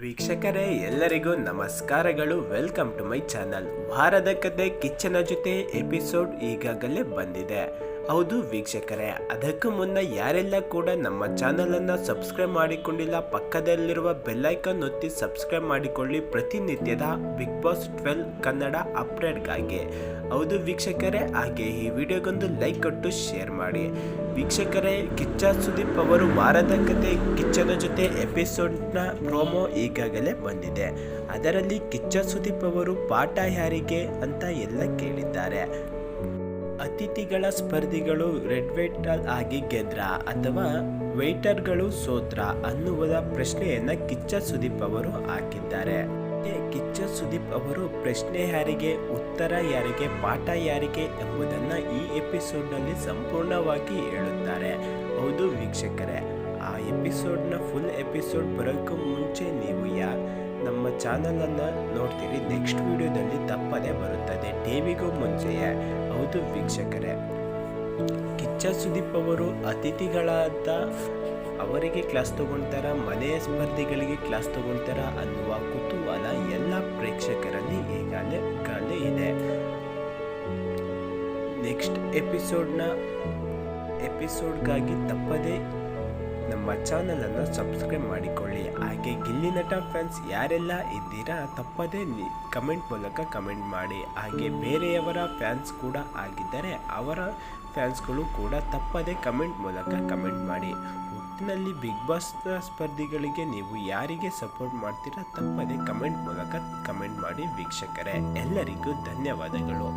ವೀಕ್ಷಕರೇ ಎಲ್ಲರಿಗೂ ನಮಸ್ಕಾರಗಳು. ವೆಲ್ಕಮ್ ಟು ಮೈ ಚಾನಲ್ ವಾರದ ಕತೆ ಕಿಚ್ಚನ ಜೊತೆ ಎಪಿಸೋಡ್ ಈಗಾಗಲೇ ಬಂದಿದೆ. ಹೌದು ವೀಕ್ಷಕರೇ, ಅದಕ್ಕೂ ಮುನ್ನ ಯಾರೆಲ್ಲ ಕೂಡ ನಮ್ಮ ಚಾನಲನ್ನು ಸಬ್ಸ್ಕ್ರೈಬ್ ಮಾಡಿಕೊಂಡಿಲ್ಲ, ಪಕ್ಕದಲ್ಲಿರುವ ಬೆಲ್ಲೈಕನ್ ಒತ್ತಿ ಸಬ್ಸ್ಕ್ರೈಬ್ ಮಾಡಿಕೊಳ್ಳಿ. ಪ್ರತಿನಿತ್ಯದ ಬಿಗ್ ಬಾಸ್ ಟ್ವೆಲ್ ಕನ್ನಡ ಅಪ್ಡೇಟ್ಗಾಗಿ. ಹೌದು ವೀಕ್ಷಕರೇ, ಹಾಗೆ ಈ ವಿಡಿಯೋಗೊಂದು ಲೈಕ್ ಕೊಟ್ಟು ಶೇರ್ ಮಾಡಿ. ವೀಕ್ಷಕರೇ, ಕಿಚ್ಚ ಸುದೀಪ್ ಅವರು ವಾರದ ಕತೆ, ಕಿಚ್ಚನ ಜೊತೆ ಎಪಿಸೋಡ್ನ ಪ್ರೋಮೋ ಈಗಾಗಲೇ ಬಂದಿದೆ. ಅದರಲ್ಲಿ ಕಿಚ್ಚ ಸುದೀಪ್ ಅವರು ಪಾಠ ಯಾರಿಗೆ ಅಂತ ಎಲ್ಲ ಕೇಳಿದ್ದಾರೆ. ಅತಿಥಿಗಳ ಸ್ಪರ್ಧಿಗಳು ರೆಡ್ ವೇಟರ್ ಆಗಿ ಗೆದ್ರ ಅಥವಾ ವೇಟರ್ಗಳು ಸೋತ್ರ ಅನ್ನುವುದ ಪ್ರಶ್ನೆಯನ್ನ ಕಿಚ್ಚ ಸುದೀಪ್ ಅವರು ಹಾಕಿದ್ದಾರೆ. ಕಿಚ್ಚ ಸುದೀಪ್ ಅವರು ಪ್ರಶ್ನೆ ಯಾರಿಗೆ, ಉತ್ತರ ಯಾರಿಗೆ, ಪಾಠ ಯಾರಿಗೆ ಎಂಬುದನ್ನ ಈ ಎಪಿಸೋಡ್ನಲ್ಲಿ ಸಂಪೂರ್ಣವಾಗಿ ಹೇಳುತ್ತಾರೆ. ಹೌದು ವೀಕ್ಷಕರೇ, ಆ ಎಪಿಸೋಡ್ನ ಫುಲ್ ಎಪಿಸೋಡ್ ಬರೋಕ್ಕೂ ಮುಂಚೆ ನೀವು ಯಾ ನಮ್ಮ ಚಾನಲನ್ನು ನೋಡ್ತೀರಿ, ನೆಕ್ಸ್ಟ್ ವಿಡಿಯೋದಲ್ಲಿ ತಪ್ಪದೇ ಬರುತ್ತದೆ. ಟಿವಿಗೂ ಮುಂಚೆಯೇ. ಹೌದು ವೀಕ್ಷಕರೇ. ಕಿಚ್ಚ ಸುದೀಪ್ ಅವರು ಅತಿಥಿಗಳಾದ ಅವರಿಗೆ ಕ್ಲಾಸ್ ತಗೊಳ್ತಾರ, ಮನೆಯ ಸ್ಪರ್ಧೆಗಳಿಗೆ ಕ್ಲಾಸ್ ತಗೊಳ್ತಾರ ಅನ್ನುವ ಕುತೂಹಲ ಎಲ್ಲ ಪ್ರೇಕ್ಷಕರಲ್ಲಿ ಈಗಾಗಲೇ ಈಗಾಗಲೇ ಇದೆ. ನೆಕ್ಸ್ಟ್ ಎಪಿಸೋಡ್ನ, ಎಪಿಸೋಡ್ಗಾಗಿ ತಪ್ಪದೇ ನಮ್ಮ ಚಾನಲನ್ನು ಸಬ್ಸ್ಕ್ರೈಬ್ ಮಾಡಿಕೊಳ್ಳಿ. ಹಾಗೆ ಗಿಲ್ಲಿ ನಟ ಫ್ಯಾನ್ಸ್ ಯಾರೆಲ್ಲ ಇದ್ದೀರಾ, ತಪ್ಪದೇ ಕಮೆಂಟ್ ಮೂಲಕ ಕಮೆಂಟ್ ಮಾಡಿ. ಹಾಗೆ ಬೇರೆಯವರ ಫ್ಯಾನ್ಸ್ ಕೂಡ ಆಗಿದ್ದರೆ ಅವರ ಫ್ಯಾನ್ಸ್ಗಳು ಕೂಡ ತಪ್ಪದೇ ಕಮೆಂಟ್ ಮೂಲಕ ಕಮೆಂಟ್ ಮಾಡಿ. ಒಟ್ಟಿನಲ್ಲಿ ಬಿಗ್ ಬಾಸ್ ಸ್ಪರ್ಧಿಗಳಿಗೆ ನೀವು ಯಾರಿಗೆ ಸಪೋರ್ಟ್ ಮಾಡ್ತೀರಾ, ತಪ್ಪದೇ ಕಮೆಂಟ್ ಮೂಲಕ ಕಮೆಂಟ್ ಮಾಡಿ ವೀಕ್ಷಕರೇ. ಎಲ್ಲರಿಗೂ ಧನ್ಯವಾದಗಳು.